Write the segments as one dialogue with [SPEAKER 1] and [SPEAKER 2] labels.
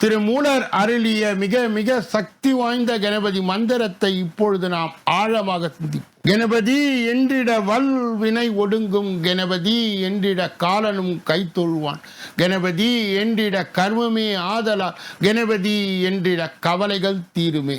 [SPEAKER 1] திருமூலர் அருளிய மிக மிக சக்தி வாய்ந்த கணபதி மந்திரத்தை இப்பொழுது நாம் ஆழமாக சிந்திப்போம். கணபதி என்றிட வல்வினை ஒடுங்கும் கணபதி என்றிட காலனும் கைத்தொழுவான். கணபதி என்றிட கர்மமே ஆதலா கணபதி என்றிட கவலைகள் தீருமே.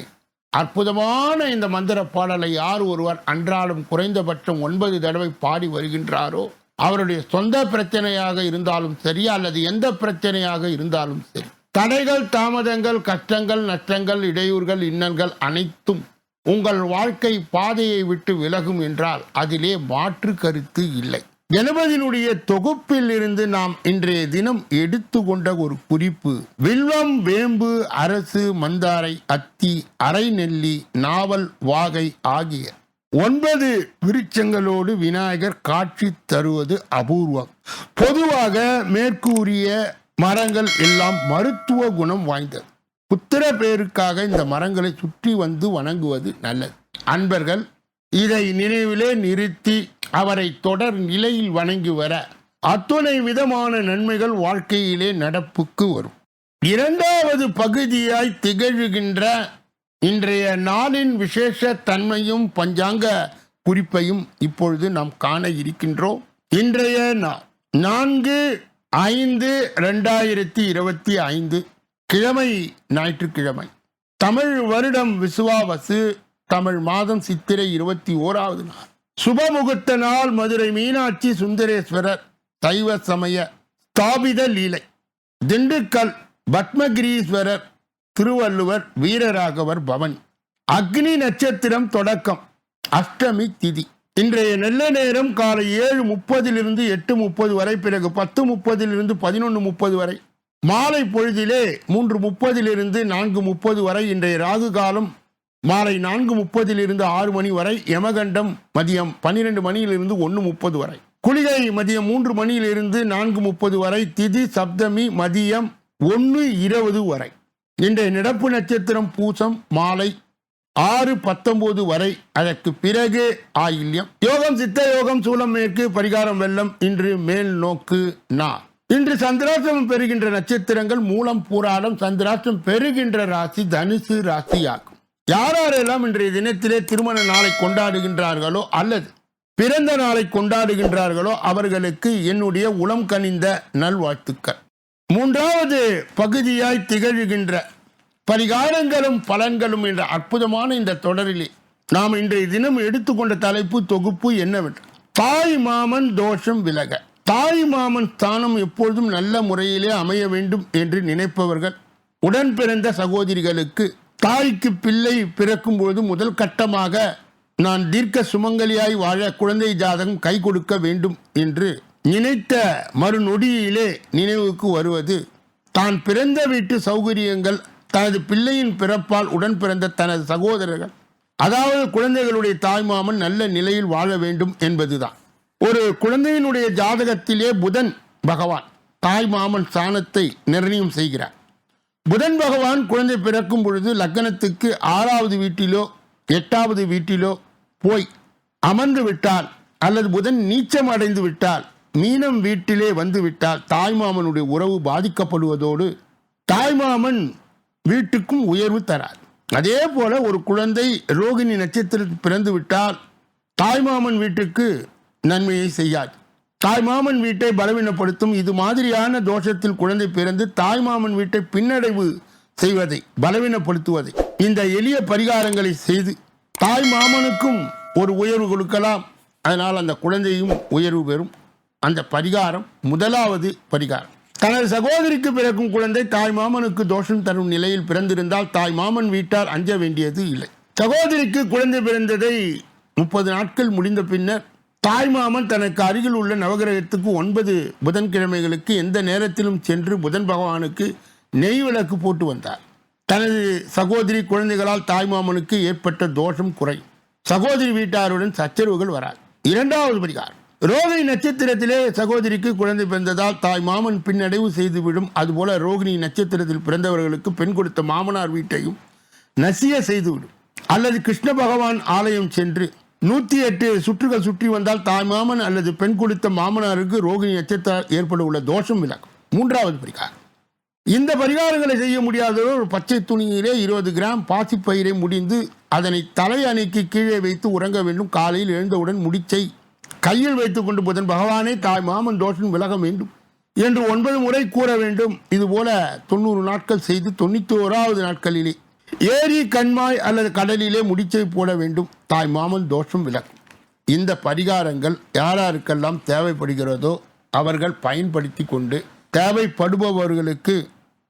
[SPEAKER 1] அற்புதமான இந்த மந்திர பாடலை யார் ஒருவர் அன்றாடம் குறைந்தபட்சம் ஒன்பது தடவை பாடி வருகின்றாரோ அவருடைய சொந்த பிரச்சனையாக இருந்தாலும் சரி அல்லது எந்த பிரச்சனையாக இருந்தாலும் சரி தடைகள் தாமதங்கள் கஷ்டங்கள் நஷ்டங்கள் இடையூறுகள் இன்னல்கள் அனைத்தும் உங்கள் வாழ்க்கை பாதையை விட்டு விலகும் என்றால் அதிலே மாற்று கருத்து இல்லை. கணபதியினுடைய தொகுப்பில் இருந்து நாம் இன்றைய தினம் எடுத்துக்கொண்ட ஒரு குறிப்பு. வில்வம் வேம்பு அரசு மந்தாரை அத்தி அரைநெல்லி நாவல் வாகை ஆகிய ஒன்பது விருட்சங்களோடு விநாயகர் காட்சி தருவது அபூர்வம். பொதுவாக மேற்கூறிய மரங்கள் எல்லாம் மருத்துவ குணம் வாய்ந்தது புத்திர பேருக்காக இந்த மரங்களை சுற்றி வந்து வணங்குவது நல்லது. அன்பர்கள் இதை நினைவிலே நிறுத்தி அவரை தொடர் நிலையில் வணங்கி வர அத்துணை விதமான நன்மைகள் வாழ்க்கையிலே நடப்புக்கு வரும். இரண்டாவது பகுதியாய் திகழ்கின்ற இன்றைய நாளின் விசேஷ தன்மையும் பஞ்சாங்க குறிப்பையும் இப்பொழுது நாம் காண இருக்கின்றோம். இன்றைய நான்கு ஐந்து ரெண்டாயிரத்தி இருபத்தி ஐந்து கிழமை ஞாயிற்றுக்கிழமை. தமிழ் வருடம் விசுவாவசு தமிழ் மாதம் சித்திரை இருபத்தி ஓராவது நாள். சுபமுகூர்த்த நாள் மதுரை மீனாட்சி சுந்தரேஸ்வரர் சைவ சமய ஸ்தாபித லீலை. திண்டுக்கல் பத்மகிரீஸ்வரர் திருவள்ளுவர் வீரராகவர் பவனி. அக்னி நட்சத்திரம் தொடக்கம். அஷ்டமி திதி. இன்றைய நெல்ல நேரம் காலை ஏழு முப்பதிலிருந்து எட்டு முப்பது வரை பிறகு பத்து முப்பதிலிருந்து பதினொன்று முப்பது வரை. மாலை பொழுதிலே மூன்று முப்பதிலிருந்து நான்கு முப்பது வரை இன்றைய ராகு காலம். மாலை நான்கு முப்பதிலிருந்து ஆறு மணி வரை யமகண்டம் மதியம் பன்னிரெண்டு மணியிலிருந்து ஒன்று முப்பது வரை. குளிகை மதியம் மூன்று மணியிலிருந்து நான்கு முப்பது வரை திதி சப்தமி மதியம் ஒன்று இருபது வரை. இன்றைய நடப்பு நட்சத்திரம் பூசம் மாலை ஆறு பத்தொன்பது வரை அதற்கு பிறகு ஆயில்யம். யோகம் சித்த யோகம் சூலம் மேற்கு பரிகாரம் வெள்ளம் இன்று மேல் நோக்கு நா. இன்று சந்திராஷ்டிரம் பெறுகின்ற நட்சத்திரங்கள் மூலம் பூராடம் சந்திராஷ்டிரம் பெறுகின்ற ராசி தனுசு ராசியாகும். யாரெல்லாம் இன்றைய தினத்திலே திருமண நாளை கொண்டாடுகின்றார்களோ அல்லது பிறந்த நாளை கொண்டாடுகின்றார்களோ அவர்களுக்கு என்னுடைய உளம் கனிந்த நல்வாழ்த்துக்கள். மூன்றாவது பகுதியாய் திகழ்கின்ற பரிகாரங்களும் பலன்களும் என்ற அற்புதமான இந்த தொடரிலே நாம் இன்றைய தினம் எடுத்துக்கொண்ட தலைப்பு தொகுப்பு என்னவென்று தாய் மாமன் தோஷம் விலக. தாய் மாமன் ஸ்தானம் எப்பொழுதும் நல்ல முறையிலே அமைய வேண்டும் என்று நினைப்பவர்கள் உடன் பிறந்த சகோதரிகளுக்கு தாய்க்கு பிள்ளை பிறக்கும் பொழுது முதல் கட்டமாக நான் தீர்க்க சுமங்கலியாய் வாழ குழந்தை ஜாதகம் கை கொடுக்க வேண்டும் என்று நினைத்த மறுநொடியிலே நினைவுக்கு வருவது தான் பிறந்த வீட்டு சௌகரியங்கள் தனது பிள்ளையின் பிறப்பால் உடன் பிறந்த தனது சகோதரர்கள் அதாவது குழந்தைகளுடைய தாய்மாமன் நல்ல நிலையில் வாழ வேண்டும் என்பதுதான். ஒரு குழந்தையினுடைய ஜாதகத்திலே புதன் பகவான் தாய்மாமன் ஸ்தானத்தை நிர்ணயம் செய்கிறார். புதன் பகவான் குழந்தை பிறக்கும் பொழுது லக்னத்துக்கு ஆறாவது வீட்டிலோ எட்டாவது வீட்டிலோ போய் அமர்ந்து விட்டால் அல்லது புதன் நீச்சம் அடைந்து விட்டால் மீனம் வீட்டிலே வந்து விட்டால் தாய்மாமனுடைய உறவு பாதிக்கப்படுவதோடு தாய்மாமன் வீட்டுக்கும் உயர்வு தரார் அதே போல ஒரு குழந்தை ரோகிணி நட்சத்திரத்தில் பிறந்து விட்டால் தாய்மாமன் வீட்டுக்கு நன்மையை செய்யாது. தாய்மாமன் வீட்டை பலவீனப்படுத்தும் இது மாதிரியான தோஷத்தில் குழந்தை பிறந்து தாய்மாமன் வீட்டை பின்னடைவு செய்வதை பலவீனப்படுத்துவதை இந்த எளிய பரிகாரங்களை செய்து தாய் மாமனுக்கும் ஒரு உயர்வு கொடுக்கலாம். அதனால் அந்த குழந்தையும் உயர்வு பெறும். அந்த பரிகாரம் முதலாவது பரிகாரம். தனது சகோதரிக்கு பிறக்கும் குழந்தை தாய் மாமனுக்கு தோஷம் தரும் நிலையில் பிறந்திருந்தால் தாய் மாமன் வீட்டார் அஞ்ச வேண்டியது இல்லை. சகோதரிக்கு குழந்தை பிறந்ததை முப்பது நாட்கள் முடிந்த பின்னர் தாய் மாமன் தனக்கு அருகில் உள்ள நவகிரகத்துக்கு ஒன்பது புதன்கிழமைகளுக்கு எந்த நேரத்திலும் சென்று புதன் பகவானுக்கு நெய் விளக்கு போட்டு வந்தார். தனது சகோதரி குழந்தைகளால் தாய் மாமனுக்கு ஏற்பட்ட தோஷம் குறையும். சகோதரி வீட்டாருடன் சச்சரவுகள் வராது. இரண்டாவது பரிகாரம். ரோகிணி நட்சத்திரத்திலே சகோதரிக்கு குழந்தை பிறந்ததால் தாய் மாமன் பின்னடைவு செய்துவிடும். அதுபோல ரோகிணி நட்சத்திரத்தில் பிறந்தவர்களுக்கு பெண் கொடுத்த மாமனார் வீட்டையும் நசிய செய்துவிடும். அல்லது கிருஷ்ண பகவான் ஆலயம் சென்று நூற்றி எட்டு சுற்றுகள் சுற்றி வந்தால் தாய் மாமன் அல்லது பெண் கொடுத்த மாமனாருக்கு ரோகிணி நட்சத்திரம் ஏற்பட உள்ள தோஷம் விலகும். மூன்றாவது பரிகாரம். இந்த பரிகாரங்களை செய்ய முடியாதவர் ஒரு பச்சை துணியிலே இருபது கிராம் பாசிப்பயிரை முடிந்து அதனை தலை அணைக்கு கீழே வைத்து உறங்க வேண்டும். காலையில் எழுந்தவுடன் முடிச்சை கையில் வைத்துக் கொண்டு புதன் பகவானே தாய் மாமன் தோஷம் விலக வேண்டும். என்று ஒன்பது முறை கூற வேண்டும். இதுபோல தொண்ணூறு நாட்கள் செய்து தொண்ணூற்றி ஓராவது நாட்களிலே ஏரி கண்மாய் அல்லது கடலிலே முடிச்சை போட வேண்டும். தாய் மாமன் தோஷம் விலகும். இந்த பரிகாரங்கள் யாராருக்கெல்லாம் தேவைப்படுகிறதோ அவர்கள் பயன்படுத்தி கொண்டு தேவைப்படுபவர்களுக்கு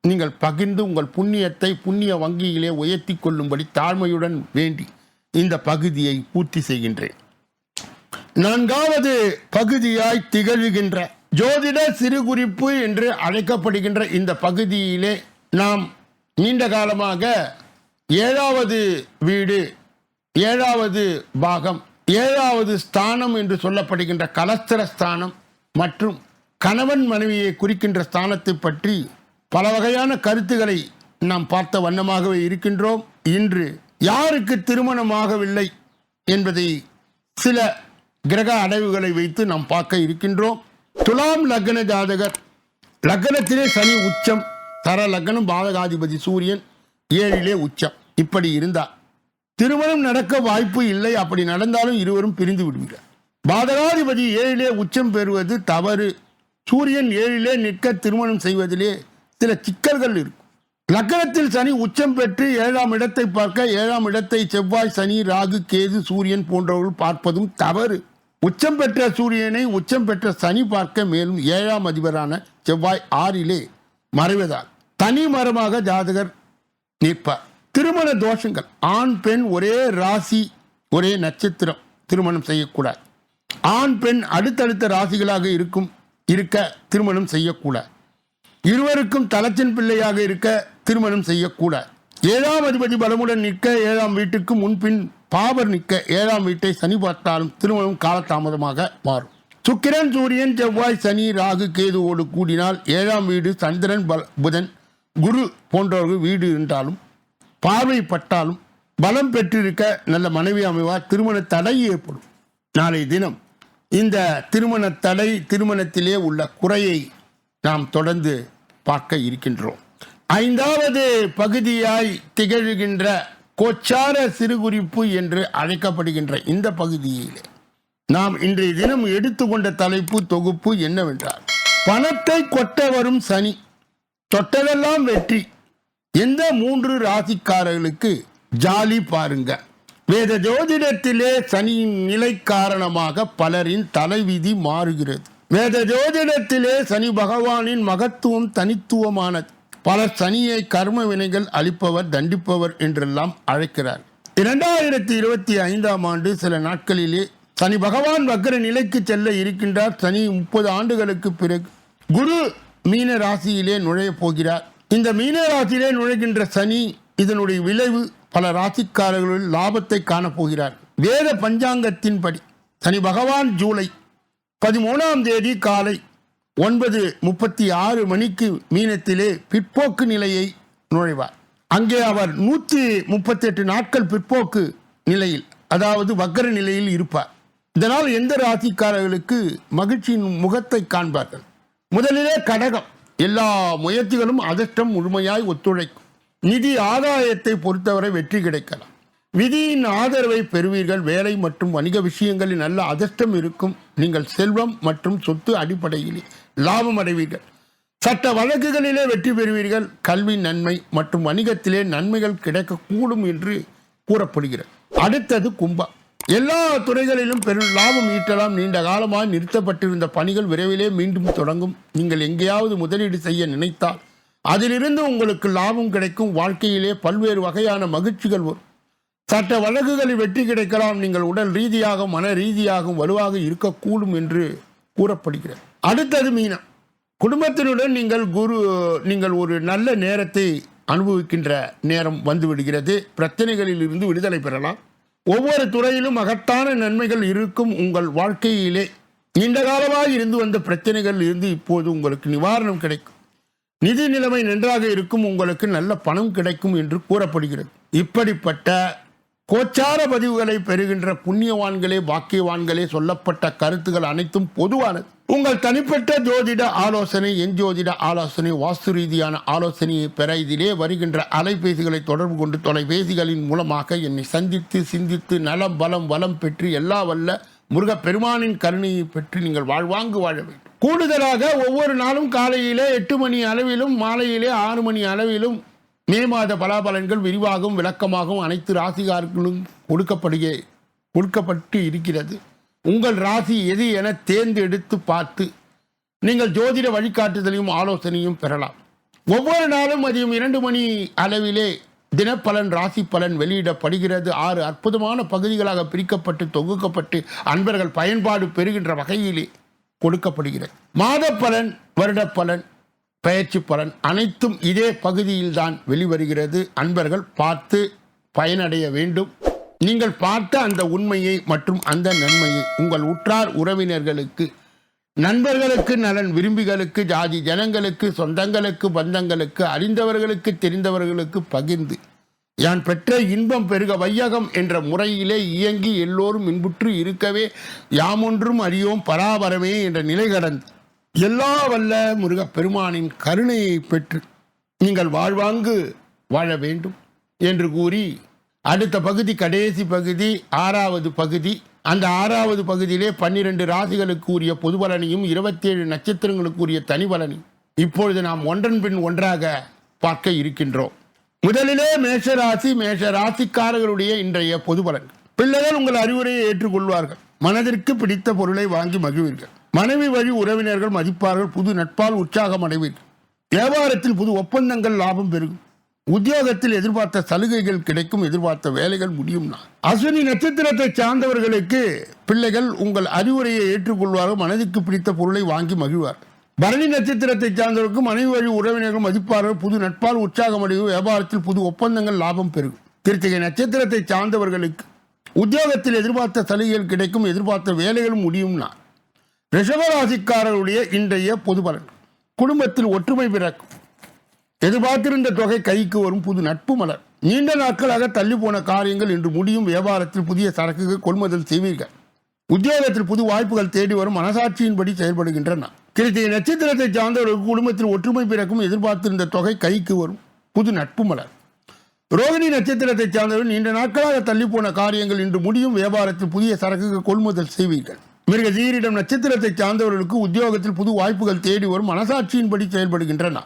[SPEAKER 1] நீங்கள் பகிர்ந்து உங்கள் புண்ணியத்தை புண்ணிய வங்கியிலே உயர்த்தி கொள்ளும்படி தாழ்மையுடன் வேண்டி இந்த பகுதியை பூர்த்தி செய்கின்றேன். நான்காவது பகுதியாய் திகழ்கின்ற ஜோதிட சிறுகுறிப்பு என்று அழைக்கப்படுகின்ற இந்த பகுதியிலே நாம் நீண்ட காலமாக ஏழாவது வீடு ஏழாவது பாகம் ஏழாவது ஸ்தானம் என்று சொல்லப்படுகின்ற கலஸ்திர ஸ்தானம் மற்றும் கணவன் மனைவியை குறிக்கின்ற ஸ்தானத்தை பற்றி பல வகையான கருத்துக்களை நாம் பார்த்த வண்ணமாகவே இருக்கின்றோம். இன்று யாருக்கு திருமணமாகவில்லை என்பதை சில கிரக அடைவுகளை வைத்து நாம் பார்க்க இருக்கின்றோம். துலாம் லக்ன ஜாதகர். லக்னத்திலே சனி உச்சம். தர லக்னம் பாதகாதிபதி சூரியன் ஏழிலே உச்சம். இப்படி இருந்தார். திருமணம் நடக்க வாய்ப்பு இல்லை. அப்படி நடந்தாலும் இருவரும் பிரிந்து விடுகிறார். பாதகாதிபதி ஏழிலே உச்சம் பெறுவது தவறு. சூரியன் ஏழிலே நிற்க திருமணம் செய்வதிலே சில சிக்கல்கள் இருக்கும். லக்னத்தில் சனி உச்சம் பெற்று ஏழாம் இடத்தை பார்க்க ஏழாம் இடத்தை செவ்வாய் சனி ராகு கேது சூரியன் போன்றவர்கள் பார்ப்பதும் தவறு. உச்சம் பெற்ற சூரியனை உச்சம் பெற்ற சனி பார்க்க மேலும் ஏழாம் அதிபரான செவ்வாய் ஆறிலே மறைவதால் தனி மரமாக ஜாதகர் நிற்பார். திருமண தோஷங்கள். ஆண் பெண் ஒரே ராசி ஒரே நட்சத்திரம் திருமணம் செய்யக்கூடாது. ஆண் பெண் அடுத்தடுத்த ராசிகளாக இருக்கும் இருக்க திருமணம் செய்யக்கூடாது. இருவருக்கும் தலச்சின் பிள்ளையாக இருக்க திருமணம் செய்யக்கூடாது. ஏழாம் அதிபதி பலமுடன் நிற்க ஏழாம் வீட்டுக்கு முன்பின் பாவர் நிற்க ஏழாம் வீட்டை சனி பார்த்தாலும் திருமணம் காலதாமதமாக மாறும். சுக்கிரன் சூரியன் செவ்வாய் சனி ராகு கேதுவோடு கூடினால் ஏழாம் வீடு சந்திரன் பல புதன் குரு போன்றவர்கள் வீடு இருந்தாலும் பார்வைப்பட்டாலும் பலம் பெற்றிருக்க நல்ல மனைவி அமைவார் திருமண தடை ஏற்படும். நாளை தினம் இந்த திருமண தடை திருமணத்திலே உள்ள குறையை நாம் தொடர்ந்து பார்க்க இருக்கின்றோம். ஐந்தாவது பகுதியாய் திகழ்கின்ற கொச்சார சிறுகுறிப்பு என்று அழைக்கப்படுகின்ற இந்த பகுதியிலே நாம் இன்றைய தினம் எடுத்துக்கொண்ட தலைப்பு தொகுப்பு என்னவென்றால் பணத்தை கொட்ட வரும் சனி தொட்டதெல்லாம் வெற்றி. எந்த மூன்று ராசிக்காரர்களுக்கு ஜாலி பாருங்க. வேத ஜோதிடத்திலே சனியின் நிலை காரணமாக பலரின் தலைவிதி மாறுகிறது. வேத ஜோதிடத்திலே சனி பகவானின் மகத்துவம் தனித்துவமானது. பலர் சனியை கர்ம வினைகள் அளிப்பவர் தண்டிப்பவர் என்றெல்லாம் அழைக்கிறார். இரண்டாயிரத்தி இருபத்தி ஐந்தாம் ஆண்டு சில நாட்களிலே சனி பகவான் வக்கர நிலைக்கு செல்ல இருக்கின்றார். சனி முப்பது ஆண்டுகளுக்கு பிறகு குரு மீன ராசியிலே நுழைய போகிறார். இந்த மீன ராசியிலே நுழைகின்ற சனி இதனுடைய விளைவு பல ராசிக்காரர்களில் லாபத்தை காணப்போகிறார் வேத பஞ்சாங்கத்தின்படி சனி பகவான் ஜூலை பதிமூணாம் தேதி காலை ஒன்பது முப்பத்தி ஆறு மணிக்கு மீனத்திலே பிற்போக்கு நிலையை நுழைவார். அங்கே அவர் நூற்றி முப்பத்தெட்டு நாட்கள் பிற்போக்கு நிலையில் அதாவது வக்கர நிலையில் இருப்பார். இதனால் எந்த ராசிக்காரர்களுக்கு மகிழ்ச்சியின் முகத்தை காண்பார்கள்? முதலிலே கடகம். எல்லா முயற்சிகளும் அதிர்ஷ்டம் முழுமையாய் ஒத்துழைக்கும். நிதி ஆதாயத்தை பொறுத்தவரை வெற்றி கிடைக்கலாம். விதியின் ஆதரவை பெறுவீர்கள். வேலை மற்றும் வணிக விஷயங்களில் நல்ல அதிர்ஷ்டம் இருக்கும். நீங்கள் செல்வம் மற்றும் சொத்து அடிப்படையில் லாபம் அடைவீர்கள். சட்ட வழக்குகளிலே வெற்றி பெறுவீர்கள். கல்வி நன்மை மற்றும் வணிகத்திலே நன்மைகள் கிடைக்கக்கூடும் என்று கூறப்படுகிறது. அடுத்தது கும்பா. எல்லா துறைகளிலும் பெரும் லாபம் ஈட்டலாம். நீண்ட காலமாக நிறுத்தப்பட்டிருந்த பணிகள் விரைவிலே மீண்டும் தொடங்கும். நீங்கள் எங்கேயாவது முதலீடு செய்ய நினைத்தால் அதிலிருந்து உங்களுக்கு லாபம் கிடைக்கும். வாழ்க்கையிலே பல்வேறு வகையான மகிழ்ச்சிகள் வரும். சட்ட வழக்குகளில் வெற்றி கிடைக்கலாம். நீங்கள் உடல் ரீதியாக மன ரீதியாகவும் வலுவாக இருக்கக்கூடும் என்று கூறப்படுகிறது. அடுத்தது மீனம். குடும்பத்தினுடன் நீங்கள் குரு நீங்கள் ஒரு நல்ல நேரத்தை அனுபவிக்கின்ற நேரம் வந்து விடுகிறது பிரச்சனைகளில் இருந்து விடுதலை பெறலாம். ஒவ்வொரு துறையிலும் மகத்தான நன்மைகள் இருக்கும் உங்கள் வாழ்க்கையிலே. நீண்ட காலமாக இருந்து வந்த பிரச்சனைகள் இருந்து இப்போது உங்களுக்கு நிவாரணம் கிடைக்கும். நிதி நிலைமை நன்றாக இருக்கும் உங்களுக்கு நல்ல பணம் கிடைக்கும் என்று கூறப்படுகிறது. இப்படிப்பட்ட கோச்சார பதிவுகளை பெறுகின்ற புண்ணியவான்களே பாக்கியவான்களே சொல்லப்பட்ட கருத்துகள் அனைத்தும் பொதுவானது. உங்கள் தனிப்பட்ட ஜோதிட ஆலோசனை என் ஜோதிட ஆலோசனை வாஸ்து ரீதியான ஆலோசனையை பெற இதிலே வருகின்ற அலைபேசிகளை தொடர்பு கொண்டு தொலைபேசிகளின் மூலமாக என்னை சந்தித்து சிந்தித்து நலம் பலம் வளம் பெற்று எல்லா வல்ல முருகப்பெருமானின் கருணையை பெற்று நீங்கள் வாழ்வாங்கு வாழ வேண்டும். கூடுதலாக ஒவ்வொரு நாளும் காலையிலே எட்டு மணி அளவிலும் மாலையிலே ஆறு மணி அளவிலும் மே மாத பலாபலன்கள் விரிவாகவும் விளக்கமாகவும் அனைத்து ராசிகார்களும் கொடுக்கப்படுக கொடுக்கப்பட்டு இருக்கிறது. உங்கள் ராசி எது என தேர்ந்தெடுத்து பார்த்து நீங்கள் ஜோதிட வழிகாட்டுதலையும் ஆலோசனையும் பெறலாம். ஒவ்வொரு நாளும் மதியம் இரண்டு மணி அளவிலே தினப்பலன் ராசி பலன் வெளியிடப்படுகிறது. ஆறு அற்புதமான பகுதிகளாக பிரிக்கப்பட்டு தொகுக்கப்பட்டு அன்பர்கள் பயன்பாடு பெறுகின்ற வகையிலே கொடுக்கப்படுகிறது. மாத பலன் வருட பலன் பயிற்சி பலன் அனைத்தும் இதே பகுதியில்தான் வெளிவருகிறது. அன்பர்கள் பார்த்து பயனடைய வேண்டும். நீங்கள் பார்த்த அந்த உண்மையை மற்றும் அந்த நன்மையை உங்கள் உற்றார் உறவினர்களுக்கு நண்பர்களுக்கு நலன் விரும்பிகளுக்கு ஜாதி ஜனங்களுக்கு சொந்தங்களுக்கு பந்தங்களுக்கு அறிந்தவர்களுக்கு தெரிந்தவர்களுக்கு பகிர்ந்து யான் பெற்ற இன்பம் பெருக வையகம் என்ற முறையிலே இயங்கி எல்லோரும் இன்புற்று இருக்கவே யாமொன்றும் அறியோம் பராபரமே என்ற நிலை கடந்து எல்லா வல்ல முருகப் பெருமானின் கருணையை பெற்று நீங்கள் வாழ்வாங்கு வாழ வேண்டும் என்று கூறி அடுத்த பகுதி கடைசி பகுதி ஆறாவது பகுதி அந்த ஆறாவது பகுதியிலே பன்னிரண்டு ராசிகளுக்கு உரிய பொது பலனையும் இருபத்தேழு நட்சத்திரங்களுக்கு உரிய தனி பலனையும் இப்பொழுது நாம் ஒன்றன் பின் ஒன்றாக பார்க்க இருக்கின்றோம். முதலிலே மேஷ ராசி மேஷ ராசிக்காரர்களுடைய இன்றைய பொது பலன் பிள்ளைகள் உங்கள் அறிவுரையை ஏற்றுக்கொள்வார்கள். மனதிற்கு பிடித்த பொருளை வாங்கி மகிழ்வீர்கள். மனைவி வழி உறவினர்கள் மதிப்பார்கள் புது நட்பால் உற்சாகம் அடைவீர்கள் வியாபாரத்தில் புது ஒப்பந்தங்கள் லாபம் பெருகும். உத்தியோகத்தில் எதிர்பார்த்த சலுகைகள் கிடைக்கும் எதிர்பார்த்த வேலைகள் முடியும் அஸ்வினி நட்சத்திரத்தை சார்ந்தவர்களுக்கு பிள்ளைகள் உங்கள் அறிவுரையை ஏற்றுக்கொள்வார்கள் மனதிற்கு பிடித்த பொருளை வாங்கி மகிழ்வார். பரணி நட்சத்திரத்தை சார்ந்தவர்களுக்கு மனைவி வழி உறவினர்கள் மதிப்பார்கள் புது நட்பால் உற்சாகம் அடைவு வியாபாரத்தில் புது ஒப்பந்தங்கள் லாபம் பெருகும். கிருத்திகை நட்சத்திரத்தை சார்ந்தவர்களுக்கு உத்தியோகத்தில் எதிர்பார்த்த சலுகைகள் கிடைக்கும் எதிர்பார்த்த வேலைகள் முடியும் நான் ரிஷபராசிக்காரர்களுடைய இன்றைய பொது பலன். குடும்பத்தில் ஒற்றுமை பிறக்கும். எதிர்பார்த்திருந்த தொகை கைக்கு வரும் புது நட்பு மலர். நீண்ட நாட்களாக தள்ளி போன காரியங்கள் இன்று முடியும். வியாபாரத்தில் புதிய சரக்குகள் கொள்முதல் செய்வீர்கள். உத்தியோகத்தில் புது வாய்ப்புகள் தேடி வரும் மனசாட்சியின்படி செயல்படுகின்றன. கிருத்திய நட்சத்திரத்தை சார்ந்தவர்களுக்கு குடும்பத்தில் ஒற்றுமை பிறக்கும். எதிர்பார்த்திருந்த தொகை கைக்கு வரும் புது நட்பு மலர். ரோகிணி நட்சத்திரத்தை சார்ந்தவர்கள் நீண்ட நாட்களாக தள்ளி போன காரியங்கள் இன்று முடியும். வியாபாரத்தில் புதிய சரக்குகள் கொள்முதல் செய்வீர்கள். மிருக ஜீரிடம் நட்சத்திரத்தை சார்ந்தவர்களுக்கு உத்தியோகத்தில் புது வாய்ப்புகள் தேடி வரும் மனசாட்சியின்படி செயல்படுகின்றன.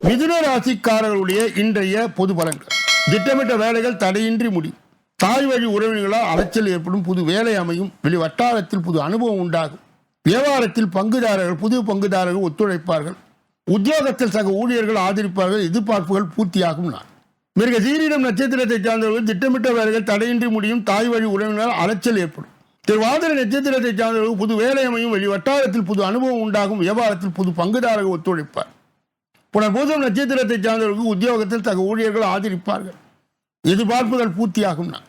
[SPEAKER 1] மிதுன ராசிக்காரர்களுடைய இன்றைய பொது பலன்கள். திட்டமிட்ட வேலைகள் தடையின்றி முடியும் தாய் வழி உறவினர்களால் அலைச்சல் ஏற்படும் புது வேலை அமையும். வெளி வட்டாரத்தில் புது அனுபவம் உண்டாகும். வியாபாரத்தில் பங்குதாரர்கள் புது பங்குதாரர்கள் ஒத்துழைப்பார்கள். உத்தியோகத்தில் சக ஊழியர்கள் ஆதரிப்பார்கள். எதிர்பார்ப்புகள் பூர்த்தியாகும் நான் மிருக சீரிடம் நட்சத்திரத்தை சார்ந்தவர்கள் திட்டமிட்ட வேலைகள் தடையின்றி முடியும். தாய் வழி உறவினரால் அலைச்சல் ஏற்படும். திருவாதிர நட்சத்திரத்தை சார்ந்தவர்கள் புது வேலை அமையும் வெளி வட்டாரத்தில் புது அனுபவம் உண்டாகும் வியாபாரத்தில் புது பங்குதாரர்கள் ஒத்துழைப்பார். புனர்பூசம் நட்சத்திரத்தை சார்ந்தவர்களுக்கு உத்தியோகத்தில் தக ஊழியர்கள் ஆதரிப்பார்கள். எதிர்பார்ப்புகள் பூர்த்தியாகும் நான்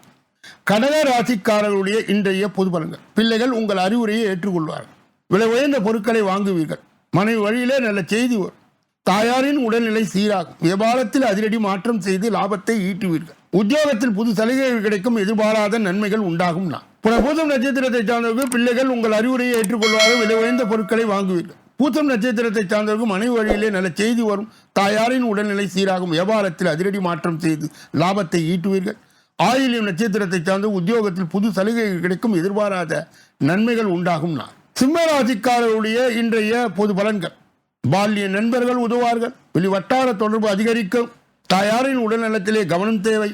[SPEAKER 1] கடக ராசிக்காரர்களுடைய இன்றைய பொது பலன்கள். பிள்ளைகள் உங்கள் அறிவுரையை ஏற்றுக்கொள்வார்கள். விலை உயர்ந்த பொருட்களை வாங்குவீர்கள். மனைவி வழியிலே நல்ல செய்தி வரும். தாயாரின் உடல்நிலை சீராகும். வியாபாரத்தில் அதிரடி மாற்றம் செய்து லாபத்தை ஈட்டுவீர்கள். உத்தியோகத்தில் புது சலுகைகள் கிடைக்கும். எதிர்பாராத நன்மைகள் உண்டாகும் நான் புனர்பூசம் நட்சத்திரத்தை சார்ந்தவர்கள் பிள்ளைகள் உங்கள் அறிவுரையை ஏற்றுக்கொள்வார்கள். விலை உயர்ந்த பொருட்களை வாங்குவீர்கள். பூத்தம் நட்சத்திரத்தை சார்ந்தவர்கள் மனைவி வழியிலே நல்ல செய்தி வரும். தாயாரின் உடல்நிலை சீராகும். வியாபாரத்தில் அதிரடி மாற்றம் செய்து லாபத்தை ஈட்டுவீர்கள். ஆயிலியம் நட்சத்திரத்தை சார்ந்த உத்தியோகத்தில் புது சலுகைகள் கிடைக்கும். எதிர்பாராத நன்மைகள் உண்டாகும் நான் சிம்மராசிக்காரருடைய இன்றைய பொது பலன்கள். பால்ய நண்பர்கள் உதவார்கள் வெளி வட்டார தொடர்பு அதிகரிக்கும். தாயாரின் உடல்நலத்திலே கவனம் தேவை.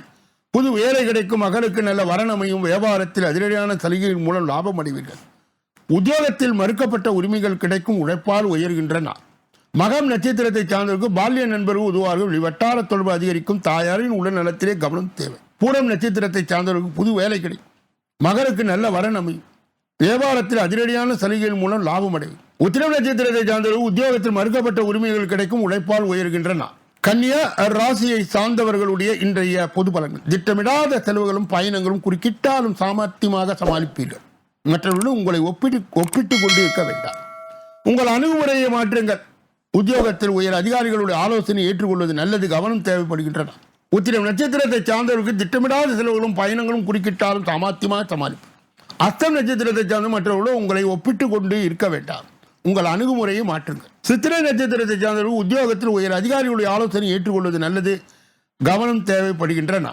[SPEAKER 1] புது வேலை கிடைக்கும் மகளுக்கு நல்ல வரணமையும் வியாபாரத்தில் அதிரடியான சலுகையின் மூலம் லாபம் அடைவீர்கள். உத்தியோகத்தில் மறுக்கப்பட்ட உரிமைகள் கிடைக்கும் உழைப்பால் உயர்கின்றன. மகம் நட்சத்திரத்தை சார்ந்தவருக்கு பால்ய நண்பர்கள் உதவார்கள் வட்டார தொடர்பு அதிகரிக்கும் தாயாரின் உடல் நலத்திலே கவனம் தேவை. பூரம் நட்சத்திரத்தை சார்ந்தவருக்கு புது வேலை கிடைக்கும். மகனுக்கு நல்ல வரன் அமையும். வியாபாரத்தில் அதிரடியான சலுகைகள் மூலம் லாபம் அடையும். உத்திரம் நட்சத்திரத்தை சார்ந்தவர்கள் உத்தியோகத்தில் மறுக்கப்பட்ட உரிமைகள் கிடைக்கும் உழைப்பால் உயர்கின்றன. கன்னியா ராசியை சார்ந்தவர்களுடைய இன்றைய பொது பலன்கள். திட்டமிடாத செலவுகளும் பயணங்களும் குறுக்கிட்டாலும் சாமர்த்தியமாக சமாளிப்பீர்கள். மற்றவர்களும் உங்களை ஒப்பிட்டு ஒப்பிட்டு கொண்டு இருக்க வேண்டாம். உங்கள் அணுகுமுறையை மாற்றுங்கள். உத்தியோகத்தில் உயர் அதிகாரிகளுடைய ஆலோசனை ஏற்றுக்கொள்வது நல்லது கவனம் தேவைப்படுகின்றன. உத்திரம் நட்சத்திரத்தை சார்ந்தவர்களுக்கு திட்டமிடாத செலவுகளும் பயணங்களும் குறுக்கிட்டாலும் சாமர்த்தியமாக சமாளிப்பு அஸ்தம் நட்சத்திரத்தை சார்ந்த மற்றவர்களும் உங்களை ஒப்பிட்டு கொண்டு இருக்க வேண்டாம். உங்கள் அணுகுமுறையை மாற்றுங்கள். சித்திரை நட்சத்திரத்தை சார்ந்தவர்கள் உத்தியோகத்தில் உயர் அதிகாரிகளுடைய ஆலோசனை ஏற்றுக்கொள்வது நல்லது. கவனம் தேவைப்படுகின்றன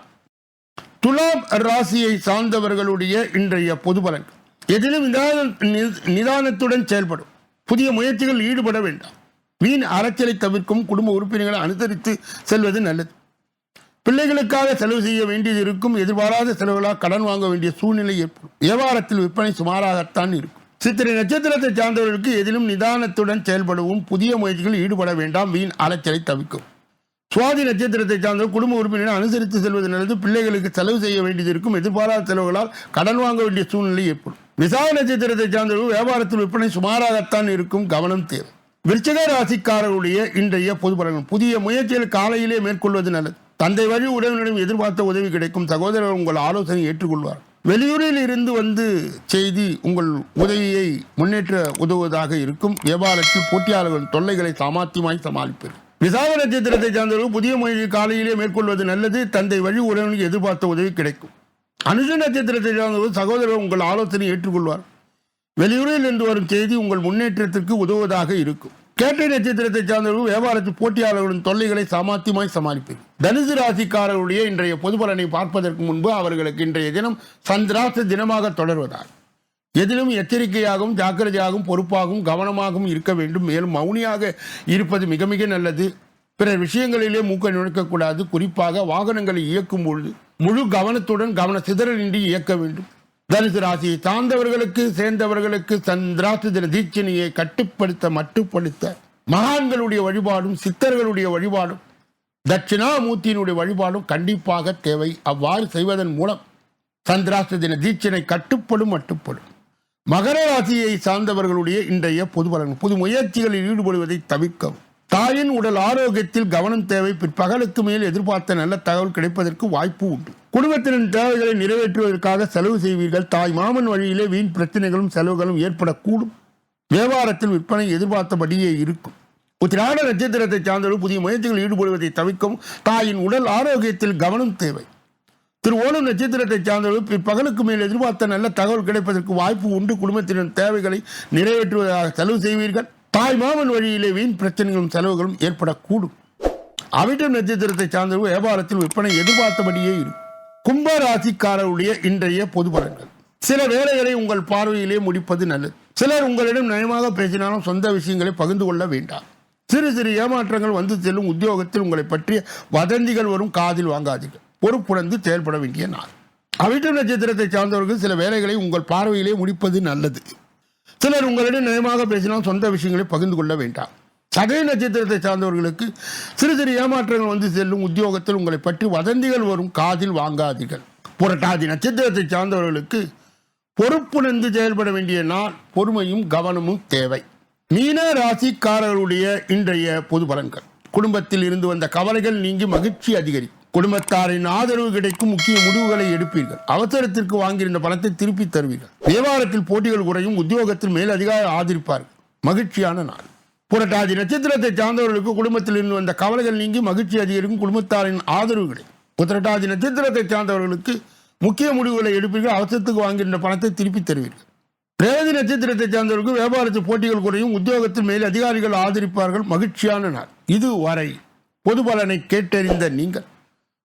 [SPEAKER 1] துலாம் ராசியை சார்ந்தவர்களுடைய இன்றைய பொது பலன் எதிலும் நி- நிதானத்துடன் செயல்படும். புதிய முயற்சிகள் ஈடுபட வேண்டாம். வீண் அறச்சலை தவிர்க்கும் குடும்ப உறுப்பினர்களை அனுசரித்து செல்வது நல்லது. பிள்ளைகளுக்காக செலவு செய்ய வேண்டியது இருக்கும். எதிர்பாராத செலவுகளாக கடன் வாங்க வேண்டிய சூழ்நிலை ஏற்படும். வியாபாரத்தில் விற்பனை சுமாராகத்தான் இருக்கும். சித்திரை நட்சத்திரத்தை சார்ந்தவர்களுக்கு எதிலும் நிதானத்துடன் செயல்படவும் புதிய முயற்சிகளில் ஈடுபட வேண்டாம். வீண் அலைச்சலை தவிக்கும் சுவாதி நட்சத்திரத்தை சார்ந்த குடும்ப உறுப்பினரை அனுசரித்து செல்வது நல்லது. பிள்ளைகளுக்கு செலவு செய்ய வேண்டியது இருக்கும். எதிர்பாராத செலவுகளால் கடன் வாங்க வேண்டிய சூழ்நிலை ஏற்படும். விசாக நட்சத்திரத்தை சார்ந்தவர்கள் வியாபாரத்தில் விற்பனை சுமாராகத்தான் இருக்கும். கவனம் தேவை. விருச்சக ராசிக்காரர்களுடைய இன்றைய பொது பலன்கள். புதிய முயற்சிகள் காலையிலே மேற்கொள்வது நல்லது. தந்தை வழி உறவினரிடம் எதிர்பார்த்த உதவி கிடைக்கும். சகோதரர் உங்கள் ஆலோசனை ஏற்றுக்கொள்வார். வெளியூரில் இருந்து வந்து செய்தி உங்கள் உதவியை முன்னேற்ற உதவுவதாக இருக்கும். வியாபாரத்தில் போட்டியாளர்களின் தொல்லைகளை சாமர்த்தியமாய் சமாளிப்பது. விசாக நட்சத்திரத்தை சார்ந்தவர்கள் புதிய முயற்சி காலையிலே மேற்கொள்வது நல்லது. தந்தை வழி உறவினருக்கு எதிர்பார்த்த உதவி கிடைக்கும். அனுஷ நட்சத்திரத்தை சார்ந்தவர்கள் சகோதரர் உங்கள் ஆலோசனை ஏற்றுக்கொள்வார். வெளியூரில் இருந்து வரும் செய்தி உங்கள் முன்னேற்றத்திற்கு உதவுவதாக இருக்கும். கேட்டை நட்சத்திரத்தை சார்ந்தவர்கள் வியாபாரத்தில் போட்டியாளர்களின் தொல்லைகளை சாமாத்தியமாய் சமாளிப்பது தனுசு ராசிக்காரர்களுடைய இன்றைய பொதுபலனை பார்ப்பதற்கு முன்பு அவர்களுக்கு இன்றைய தினம் சந்திராச தினமாக தொடர்வதால். எதிலும் எச்சரிக்கையாகவும் ஜாக்கிரதையாகவும் பொறுப்பாகவும் கவனமாகவும் இருக்க வேண்டும். மேலும் மௌனியாக இருப்பது மிக மிக நல்லது. பிற விஷயங்களிலே மூக்க நுழைக்கக்கூடாது. குறிப்பாக வாகனங்களை இயக்கும் பொழுது முழு கவனத்துடன் கவன சிதறலின்றி இயக்க வேண்டும். தனுசு ராசியை சார்ந்தவர்களுக்கு சேர்ந்தவர்களுக்கு சந்திராசு தின தீட்சணையை கட்டுப்படுத்த மட்டுப்படுத்த மகான்களுடைய வழிபாடும் சித்தர்களுடைய வழிபாடும் தட்சிணாமூர்த்தியினுடைய வழிபாடும் கண்டிப்பாக தேவை. அவ்வாறு செய்வதன் மூலம் சந்திராச தின தீட்சணை கட்டுப்படும் மட்டுப்படும். மகர ராசியை சார்ந்தவர்களுடைய இன்றைய பொது பலன் புது முயற்சிகளில் ஈடுபடுவதை தவிர்க்கவும். தாயின் உடல் ஆரோக்கியத்தில் கவனம் தேவை. பிற்பகலுக்கு மேல் எதிர்பார்த்த நல்ல தகவல் கிடைப்பதற்கு வாய்ப்பு உண்டு. குடும்பத்தினரின் தேவைகளை நிறைவேற்றுவதற்காக செலவு செய்வீர்கள். தாய் மாமன் வழியிலே வீண் பிரச்சனைகளும் செலவுகளும் ஏற்படக்கூடும். வியாபாரத்தில் விற்பனை எதிர்பார்த்தபடியே இருக்கும். உத்திராட நட்சத்திரத்தை சார்ந்தவர்கள் புதிய முயற்சிகளில் ஈடுபடுவதை தவிக்கும் தாயின் உடல் ஆரோக்கியத்தில் கவனம் தேவை. திரு ஓணம் நட்சத்திரத்தை சார்ந்தவர்கள் பிற்பகலுக்கு மேல் எதிர்பார்த்த நல்ல தகவல் கிடைப்பதற்கு வாய்ப்பு உண்டு. குடும்பத்தினர் தேவைகளை நிறைவேற்றுவதாக செலவு செய்வீர்கள். தாய் மாமன் வழியிலே வீண் பிரச்சனைகளும் செலவுகளும் ஏற்படக்கூடும். அவிட்டம் நட்சத்திரத்தை சார்ந்தவர்கள் வியாபாரத்தில் விற்பனை எதிர்பார்த்தபடியே இருக்கும். கும்ப ராசிக்காரருடைய இன்றைய பொது பலன்கள். சில வேலைகளை உங்கள் பார்வையிலே முடிப்பது நல்லது. சிலர் உங்களிடம் நயமாக பேசினாலும் சொந்த விஷயங்களை பகிர்ந்து கொள்ள வேண்டாம். சிறு சிறு ஏமாற்றங்கள் வந்து செல்லும் உத்தியோகத்தில் உங்களை பற்றிய வதந்திகள் வரும் காதில் வாங்காதீர்கள். பொறுப்புணர்ந்து செயல்பட வேண்டிய நாள். அவிட்டம் நட்சத்திரத்தை சார்ந்தவர்கள் சில வேலைகளை உங்கள் பார்வையிலே முடிப்பது நல்லது. சிலர் உங்களிடம் நயமாக பேசினால் சொந்த விஷயங்களை பகிர்ந்து கொள்ள வேண்டாம். சதய நட்சத்திரத்தை சார்ந்தவர்களுக்கு சிறு சிறு ஏமாற்றங்கள் வந்து செல்லும் உத்தியோகத்தில் உங்களை பற்றி வதந்திகள் வரும். காதில் வாங்காதீர்கள். புரட்டாதி நட்சத்திரத்தை சார்ந்தவர்களுக்கு பொறுப்புணர்ந்து செயல்பட வேண்டிய நாள் பொறுமையும் கவனமும் தேவை. மீன ராசிக்காரர்களுடைய இன்றைய பொது பலன்கள். குடும்பத்தில் இருந்து வந்த கவலைகள் நீங்கி மகிழ்ச்சி அதிகரிக்கும் குடும்பத்தாரின் ஆதரவு கிடைக்கும் முக்கிய முடிவுகளை எடுப்பீர்கள். அவசரத்திற்கு வாங்கியிருந்த பணத்தை திருப்பி தருவீர்கள். வியாபாரத்தில் போட்டிகள் குறையும் உத்தியோகத்தில் மேல் அதிகாரி ஆதரிப்பார்கள். மகிழ்ச்சியான நாள். புரட்டாதி நட்சத்திரத்தை சார்ந்தவர்களுக்கு குடும்பத்தில் இருந்து வந்த கவலைகள் நீங்கி மகிழ்ச்சி அதிகரிக்கும் குடும்பத்தாரின் ஆதரவு கிடைக்கும் உத்திரட்டாதி நட்சத்திரத்தை சார்ந்தவர்களுக்கு முக்கிய முடிவுகளை எடுப்பீர்கள். அவசரத்துக்கு வாங்கியிருந்த பணத்தை திருப்பி தருவீர்கள். ரேவதி நட்சத்திரத்தை சார்ந்தவர்களுக்கு வியாபாரத்தில் போட்டிகள் குறையும் உத்தியோகத்தில் மேல் அதிகாரிகள் ஆதரிப்பார்கள். மகிழ்ச்சியான நாள். இதுவரை பொது பலனை கேட்டறிந்த நீங்கள்.